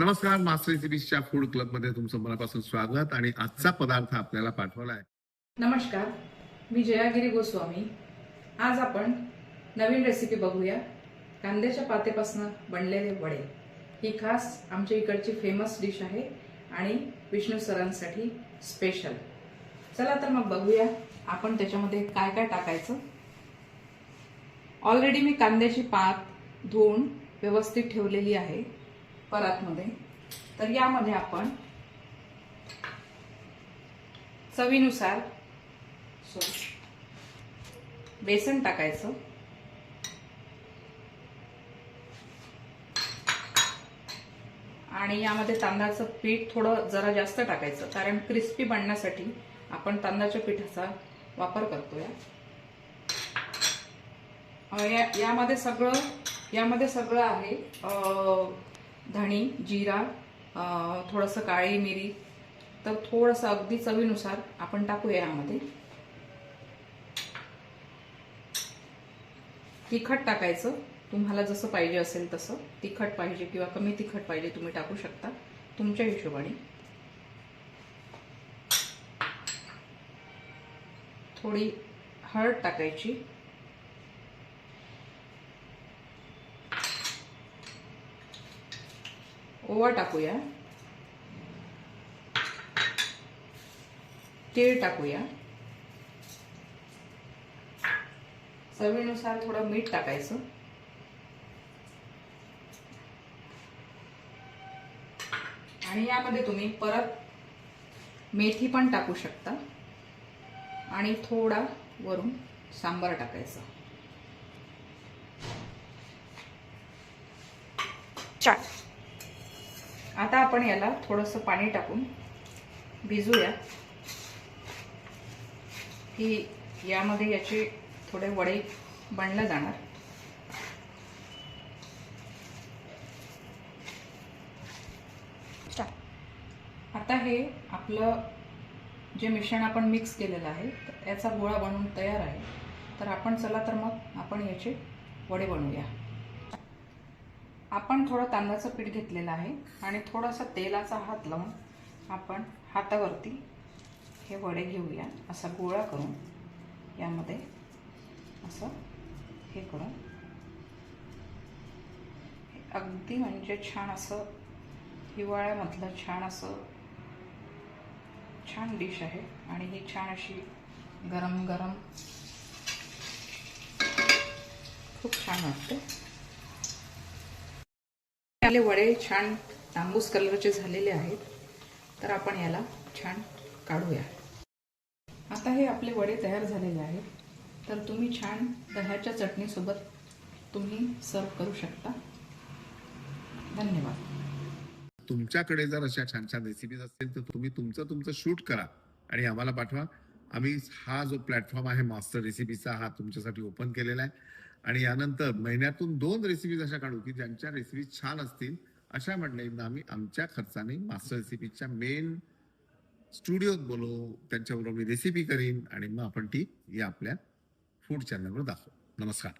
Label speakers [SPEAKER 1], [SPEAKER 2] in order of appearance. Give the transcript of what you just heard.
[SPEAKER 1] नमस्कार master रेसिपीजच्या food क्लबमध्ये तुमचं मनापासून स्वागत आणि आजचा पदार्थ आपल्याला पाठवला आहे.
[SPEAKER 2] नमस्कार मी जयागिरी गोस्वामी. आज आपण नवीन रेसिपी बघूया. कांद्याच्या पातेपासून बनलेले वडे. ही खास आमच्या इकडची फेमस डिश आहे आणि विष्णू सरांसाठी स्पेशल चला तर मग बघूया आपण त्याच्यामध्ये काय काय टाकायचं. ऑलरेडी मी कांद्याची पात धुवून व्यवस्थित ठेवलेली आहे. परातमध्ये. तर यामध्ये आपण चवीनुसार बेसन टाकायचं. आणि यामध्ये तांदळाचं पीठ थोडं जरा जास्त टाकायचं कारण क्रिस्पी बनण्यासाठी आपण तांदळाच्या पिठाचा वापर करतोय. या यामध्ये सगळं यामध्ये सगळं आहे धणी जिरा थोडंसं काळी मिरी तर थोडंसं अगदी चवीनुसार आपण टाकूया यामध्ये. तिखट टाकायचं. तुम्हाला जसं पाहिजे असेल तसं. तिखट पाहिजे किंवा कमी तिखट पाहिजे तुम्ही टाकू शकता. तुमच्या हिशोबाने. थोडी हळद टाकायची. ओवा टाकूया. तीळ टाकूया. चवीनुसार थोडं मीठ टाकायचं. आणि यामध्ये तुम्ही परत मेथी पण टाकू शकता. आणि थोडा वरून सांबार टाकायचं. आता आपण याला थोडंसं पाणी टाकून भिजूया. की यामध्ये याचे थोडे वडे बनले जाणार. आता हे आपलं जे मिश्रण आपण मिक्स केलेलं आहे तर याचा गोळा बनवून तयार आहे. तर आपण चला तर मग आपण याचे वडे बनवूया. आपण थोडं तांदळाचं पीठ घेतलेलं आहे आणि थोडासा तेलाचा हात लावून आपण हातावरती हे वडे घेऊया. असा गोळा करून यामध्ये असं हे करून. अगदी म्हणजे छान असं हिवाळ्यामधलं छान असं छान डिश आहे आणि ही छान अशी गरम गरम खूप छान वाटते. आपले वडे छान तांबूस कलरचे झालेले आहेत. तर आपण याला छान काढूया. आता हे आपले वडे तयार झालेले आहेत. तर तुम्ही छान दह्याच्या चटणीसोबत तुम्ही सर्व करू शकता. धन्यवाद.
[SPEAKER 1] तुमच्याकडे जर अशा छान छान रेसिपीज असतील तर तुम्ही तुमचं तुमचं शूट करा आणि आम्हाला पाठवा. आम्ही हा जो प्लॅटफॉर्म आहे मास्टर रेसिपीचा हा तुमच्यासाठी ओपन केलेला आहे. आणि यानंतर महिन्यातून दोन रेसिपीज अशा काढू की ज्यांच्या रेसिपीज छान असतील अशा मंडळींना आम्ही आमच्या खर्चाने मास्टर रेसिपीच्या मेन स्टुडिओत बोलवू त्यांच्याबरोबर मी रेसिपी करीन आणि मग आपण ती या आपल्या फूड चॅनलवर दाखवू. नमस्कार.